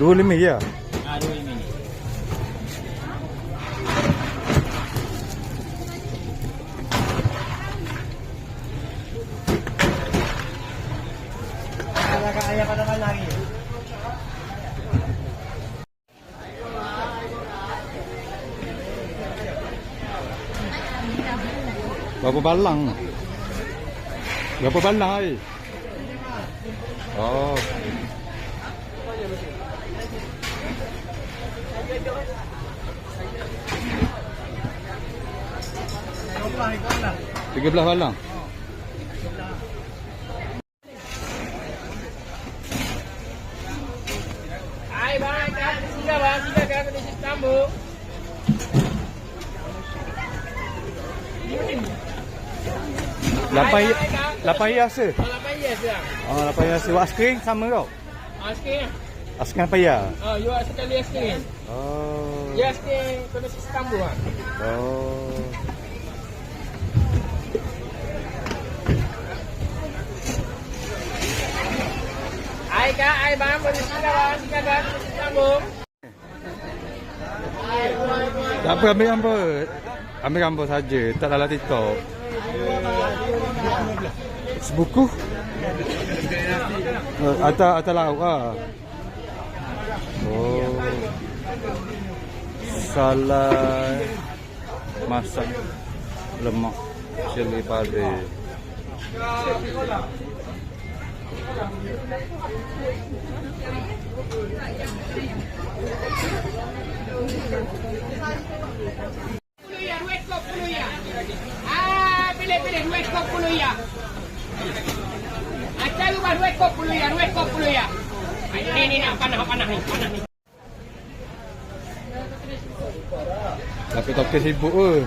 Dua lima ya. Ah, ni. Kaya lagi. Berapa balang? Berapa balang ai? Oh. Tiga belas balang. Hai bang, kan sila bang, sila kan kena isi tambung. Lapan ya, lapan ya se. Oh, lapan yes bang. Oh, lapan ya se. Wak skrin sama kau. Sikit. Askan apa ya? Ah, you are sekali yes sikit. Oh. Yes sikit kena tambung bang. Oh. Hai kak, hai bang, boleh tambung. Tak apa ambil gambar. Ambil gambar saja, tak dalam TikTok. Sebuku? Uh, atas atas lauk ah. Oh. Salah masak lemak cili padi. Puluh dua ekor puluh pilih pilih dua ekor puluh cari bang dua ekor puluh dua ekor puluh Ini ni nak panah panah ni, panah ni. Takut tokek sibuk ke?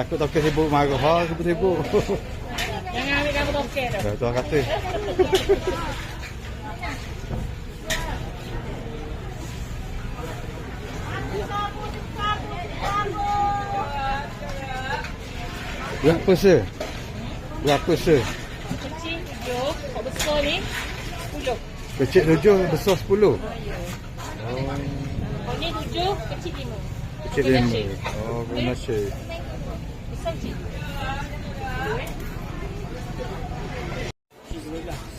Takut tokek sibuk marah. Ha, sibuk sibuk. Jangan Okey dah. Ya, kata. Berapa se? Berapa se? Kecil tujuh, kok besar ni 10. Kecil tujuh, besar 10. Oh. Kok ni tujuh, kecil lima. Kecil lima, Oh, guna cik. Besar cik.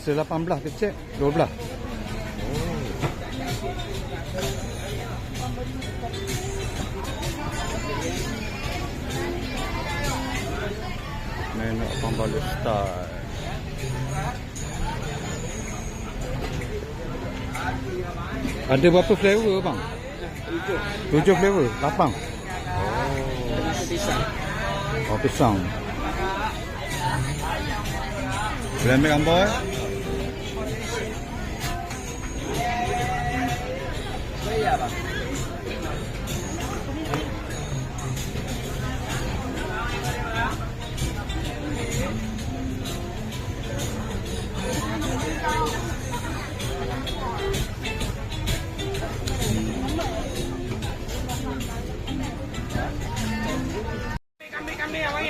Rasa 18 ke cek? 12 Main nak pambala style Ada berapa flavor bang? 7 7 flavor, 8 Oh pisang. Oh pisang. Boleh ambil gambar eh?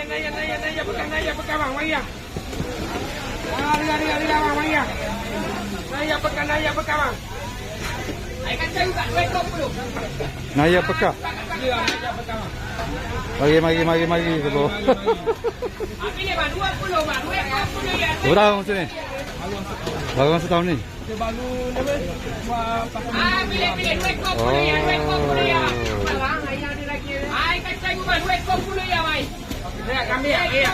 Naya. Naya. Ya, naya pegang bang. Mari, mari, mari, mari. Sebab. Ah, pilih bang, dua puluh bang, dua ekor puluh ya. Berapa tahun macam ni? Baru setahun ni? Ah, pilih pilih dua ekor puluh ya, dua ekor puluh ya. Bang, ayah ada lagi. Ay, kan cari bang, dua ekor puluh ya, bang. Ya, kambing ya.